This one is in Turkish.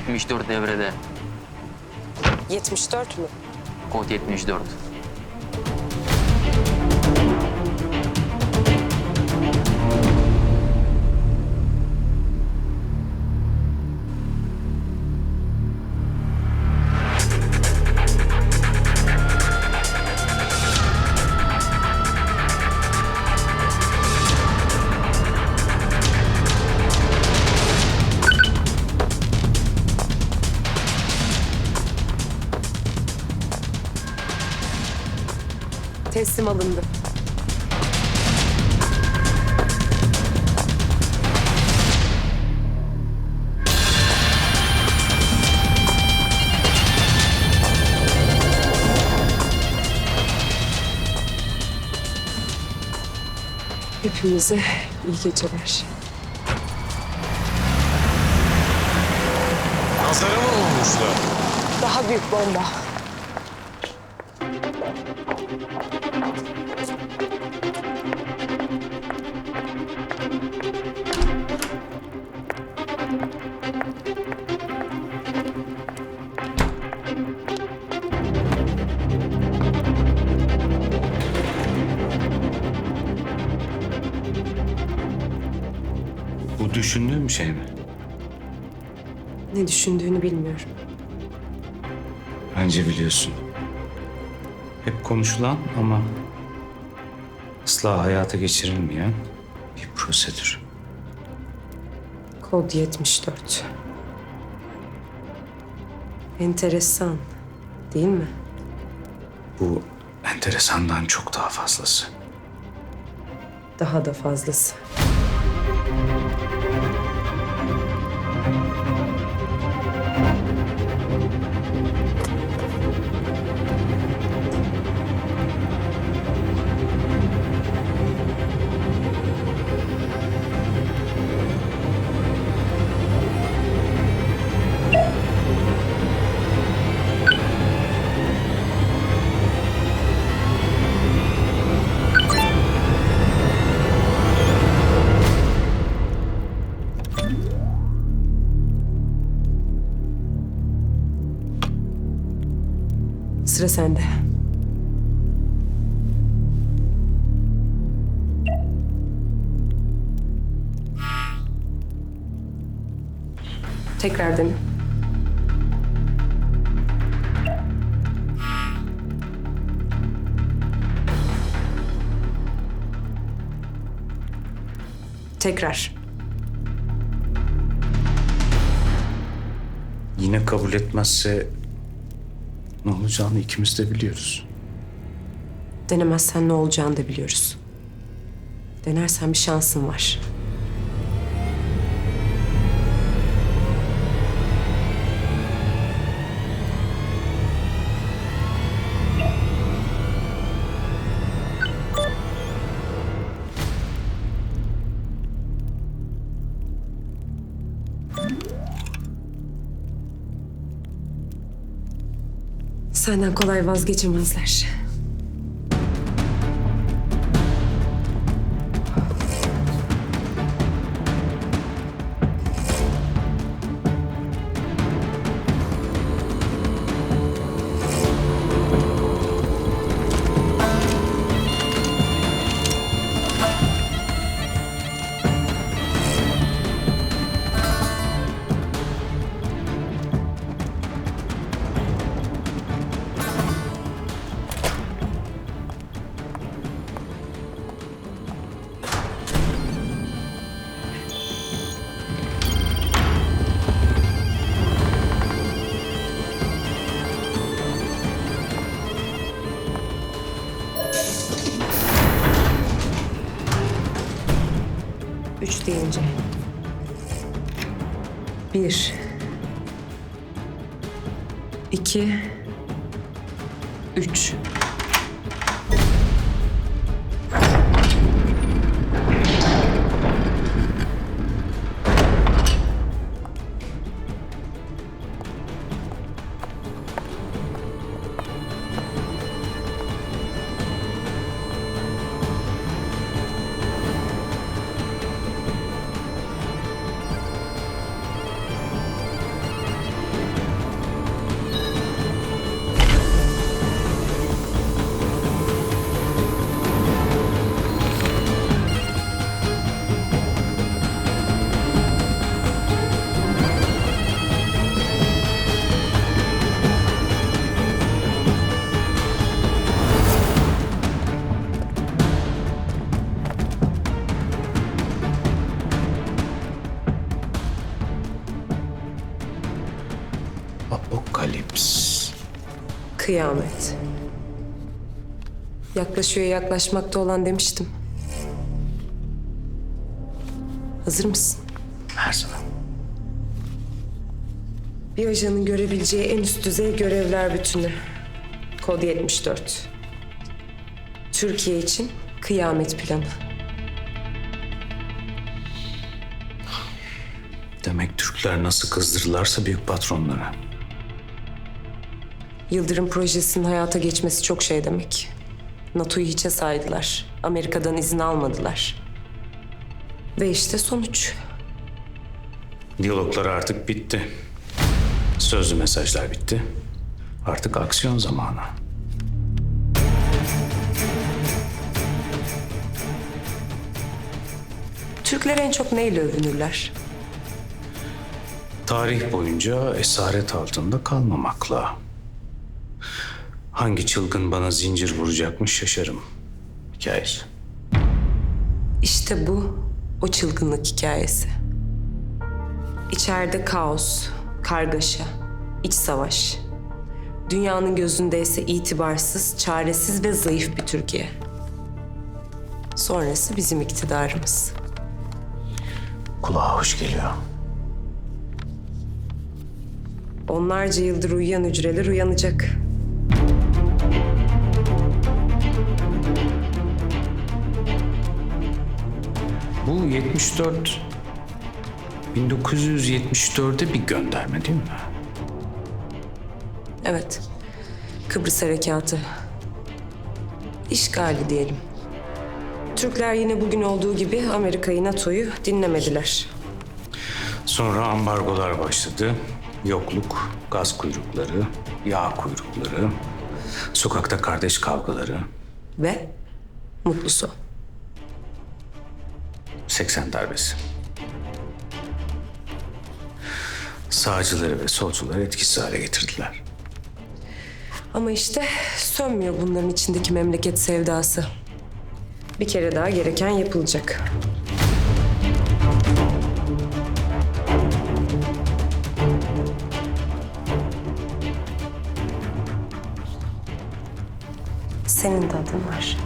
74 devrede. 74 mü? Kod 74. Teslim alındı. Hepimize iyi geceler. Nazara mı vurmuşlar? Daha büyük bomba. Düşündüğüm şey mi? Ne düşündüğünü bilmiyorum. Bence biliyorsun. Hep konuşulan ama asla hayata geçirilmeyen bir prosedür. Kod 74. Enteresan, değil mi? Bu enteresandan çok daha fazlası. Daha da fazlası. Sıra sende. Tekrar dene. Tekrar. Yine kabul etmezse ne olacağını ikimiz de biliyoruz. Denemezsen ne olacağını da biliyoruz. Denersen bir şansın var. Senden kolay vazgeçemezler. Üç deyince. Bir. İki. Üç. Apokalips. Kıyamet. Yaklaşıyor yaklaşmakta olan demiştim. Hazır mısın? Her zaman. Bir ajanın görebileceği en üst düzey görevler bütünü. Kod 74. Türkiye için kıyamet planı. Demek Türkler nasıl kızdırırlarsa büyük patronlara. Yıldırım projesinin hayata geçmesi çok şey demek. NATO'yu hiçe saydılar. Amerika'dan izin almadılar. Ve işte sonuç. Diyaloglar artık bitti. Sözlü mesajlar bitti. Artık aksiyon zamanı. Türkler en çok neyle övünürler? Tarih boyunca esaret altında kalmamakla. Hangi çılgın bana zincir vuracakmış şaşarım. Hikayesi. İşte bu o çılgınlık hikayesi. İçeride kaos, kargaşa, iç savaş. Dünyanın gözünde ise itibarsız, çaresiz ve zayıf bir Türkiye. Sonrası bizim iktidarımız. Kulağa hoş geliyor. Onlarca yıldır uyuyan hücreler uyanacak. Bu 74 1974'e bir gönderme değil mi? Evet. Kıbrıs Harekatı. İşgali diyelim. Türkler yine bugün olduğu gibi Amerika'yı, NATO'yu dinlemediler. Sonra ambargolar başladı. Yokluk, gaz kuyrukları, yağ kuyrukları, sokakta kardeş kavgaları, Ve mutlu son. 80 darbesi. Sağcıları ve solcuları etkisiz hale getirdiler. Ama işte sönmüyor bunların içindeki memleket sevdası. Bir kere daha gereken yapılacak. senin de adın var.